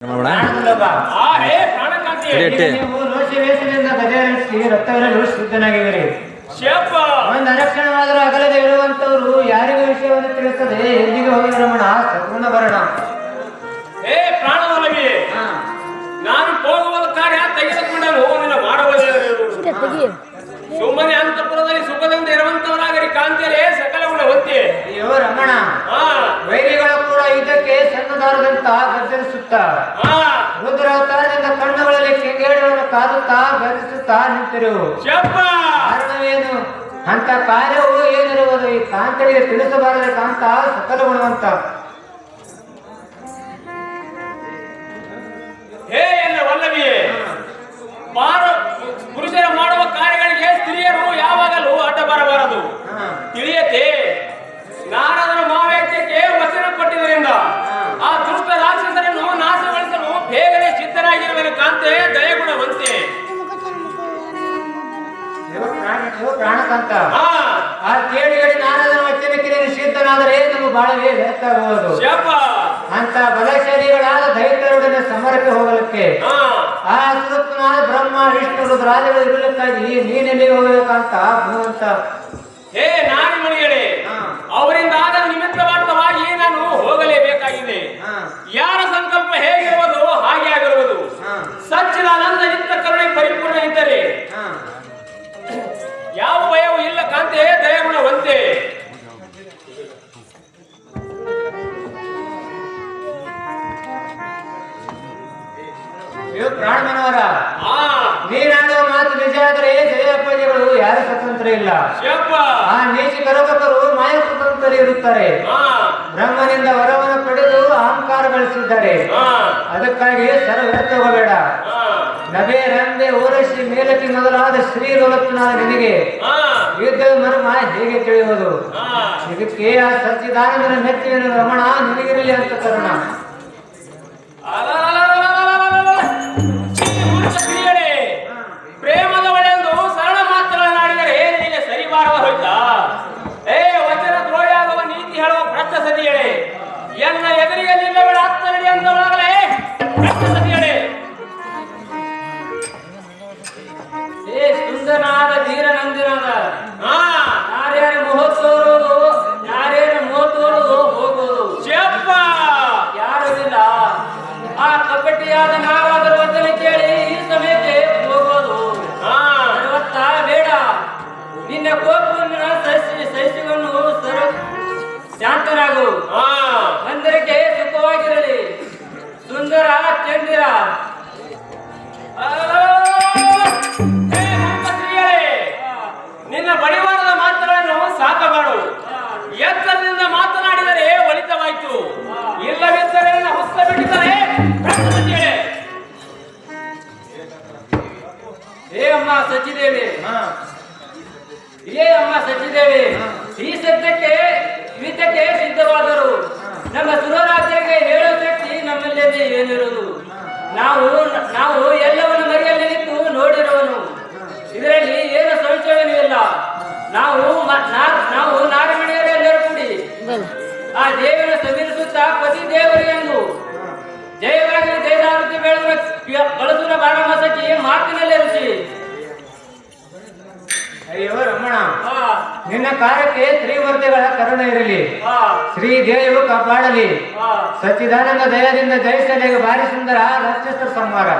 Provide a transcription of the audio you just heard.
ನೋಡೋಣ ಎಟ್ಟೆ ಒಂದು ಅರಕ್ಷಣವಾದರೂ ಅಗಲದೆ ಇರುವಂತವರು ಯಾರಿಗೂ ವಿಷಯವನ್ನು ತಿಳಿಸದೆ ಎಲ್ಲಿಗೆ ಹೋಗಿ ರಮಣ ಸದ್ಗುಣ ಬರೋಣ ಏ ಪ್ರಾಣವಲ್ಲಗಿ. ನಾನು ಹೋಗುವ ಕಾರ್ಯ ತೆಗೆದುಕೊಂಡನು ನಿನ್ನ ಮಾಡುವುದೇ ಸುಮ್ಮನೆ ಅಂತಪುರದಲ್ಲಿ ಸುಖದಿಂದ ಇರುವಂತವರಾಗಲಿ ಕಾಂತಿಯಲ್ಲಿ ಸಕಲ ಕೂಡ ಹೊತ್ತಿ ಅಯ್ಯೋ ರಮಣ. ಸನ್ನದಾರದಂತ ಗರ್ಜನಿಸುತ್ತ ಹಾ. ರುದ್ರ ಅವತಾರದಿಂದ ಕಣ್ಣುಗಳಲ್ಲಿ ಕೆಂಗೇಡುಗಳನ್ನು ಕಾದುತ್ತಾ ಗರ್ಜಿಸುತ್ತಾ ನಿಂತಿರು. ಕಾರಣವೇನು? ಅಂತ ಕಾರ್ಯವು ಏನಿರುವುದು? ಈ ಕಾಂತರಿಗೆ ತಿಳಿಸಬಾರದೆ ಕಾಂತ ಸಕಲ ಗುಣವಂತ. ಹೇ ಎಲ್ಲ ವಲ್ಲವಿ ಮಾಡ ಪುರುಷರ ಕರುಣಾವಂತೆ ದಯಗುಣವಂತೆ ಪ್ರಾಣಕಂತ. ಆ ಅಂತ ಬಲಶಾಲಿಗಳಾದ ದೈತ್ಯರೊಡನೆ ಸಮರಕ್ಕೆ ಹೋಗಲಿಕ್ಕೆ. ಆ ಸುರಪ್ಪನಾದ ಬ್ರಹ್ಮ ವಿಷ್ಣು ರಾಜಗಳು ಇರಲಿಕ್ಕಾಗಿ ನೀನೆಲ್ಲಿ ಹೋಗಬೇಕಂತ ಭಗವಂತ ಹೇ ನಾರಿಮಣಿಯ ಆದರೆ ಜಯಪ್ಪಜಿಗಳು ಯಾರು ಸ್ವತಂತ್ರ ಇಲ್ಲ. ಆ ನೀಚ ಕರಬಕರು ಮಾಯ ಸ್ವತಂತ್ರ ಇರುತ್ತಾರೆ. ಬ್ರಹ್ಮನಿಂದ ವರವನ್ನು ಪಡೆದು ಅಹಂಕಾರ ಗಳಿಸಿದ್ದಾರೆ ಅದಕ್ಕಾಗಿ ಸರ ವ್ಯರ್ಥ ಹೋಗಬೇಡ. ನಭೆ ರಂಬೆ ಓರಸಿ ಮೇಲಕ್ಕೆ ಮೊದಲಾದ ಶ್ರೀ ಲೋಲತ್ನಾದ ನಿನಗೆ. ಯುದ್ಧ ಯುದ್ಧದ ಮರ್ಮ ಹೇಗೆ ತಿಳಿಯುವುದು ಇದಕ್ಕೆ ಆ ಸಚ್ಚಿದಾನಂದನ ಮೆಚ್ಚಿನ ರಮಣ ನಿನಗಿರಲಿ ಅಂತ ಕರುಣ ಎದುರಿಗೆ ನಿಲ್ಲಬೇಡ ಭ್ರಷ್ಟ ಸತಿಯಳೆ ಏ ಸುಂದರನಾದ ಧೀರನಂದಿನಾದ. ಹಾ ಯಾರ್ಯಾರ ಮೋಹ ತೋರುವುದು ಯಾರ್ಯಾರ ಮೋಹ ಹೋಗೋದು. ಹೋಗುವುದು ಯಾರು ಯಾರಿಲ್ಲ ಆ ಕಪಟಿಯಾದ ನಾವಾದರೂ ವಚನ ಕೇಳಿ ಈ ಸಮಯಕ್ಕೆ ಹೋಗೋದು. ಹಾ ಅರವತ್ತ ಬೇಡ. ನಿನ್ನ ಕೋಪವನ್ನು ಸಹಿಸಿ ಸಹಿಸಿಕೊಂಡು ಸರ ಶಾಂತನಾಗು ಹಾ ಚಂದಿರ ಸ್ತ್ರೀಯರೇ, ನಿನ್ನ ಬಡಿವಾರದ ಮಾತುಗಳನ್ನು ಸಾಕಬಾಡು ಎತ್ತರದಿಂದ ಮಾತನಾಡಿದರೆ ಒಳಿತವಾಯ್ತು. ಇಲ್ಲವಿದ್ದರೆ ನನ್ನ ಹುಸ್ತ ಬಿಟ್ಟಿದ್ದಾರೆ. ಏ ಅಮ್ಮ ಸಚಿದೇವಿ ಏ ಅಮ್ಮ ಸಚಿದೇವಿ ಈ ಸತ್ಯಕ್ಕೆ ನಾವು ನಾವು ಎಲ್ಲವನ್ನು ಮರೆಯಲ್ಲಿ ನಿಂತು ನೋಡಿರುವನು ಇದರಲ್ಲಿ ಏನು ಸಂಶಯವೂ ಇಲ್ಲ. ನಾವು ನಾವು ನಾರಮಣಿಯರೆಲ್ಲರೂ ಕೂಡಿ ಆ ದೇವರ ಸಮೀರಿಸುತ್ತಾ ಪತಿ ದೇವರಿಗೆಂದು ಜಯವಾಗಿ ಜಯದಾರತಿ ಬೆಳೆದ ಬಳಸುವ ಬಾರಮಾಸಕ್ಕೆ ಮಾತಿನಲ್ಲೇ ರುಚಿ ಅಯ್ಯೋ ರಮಣ ನಿನ್ನ ಕಾರ್ಯಕ್ಕೆ ತ್ರಿವರ್ತಿಗಳ ಕರುಣ ಇರಲಿ. ಶ್ರೀ ದೇವರು ಕಾಪಾಡಲಿ. ಸಚ್ಚಿದಾನಂದ ದಯದಿಂದ ಜಯಿಸಲಿಗೆ ಭಾರಿ ಸುಂದರ ರಾಕ್ಷಸರ ಸಂಹಾರ.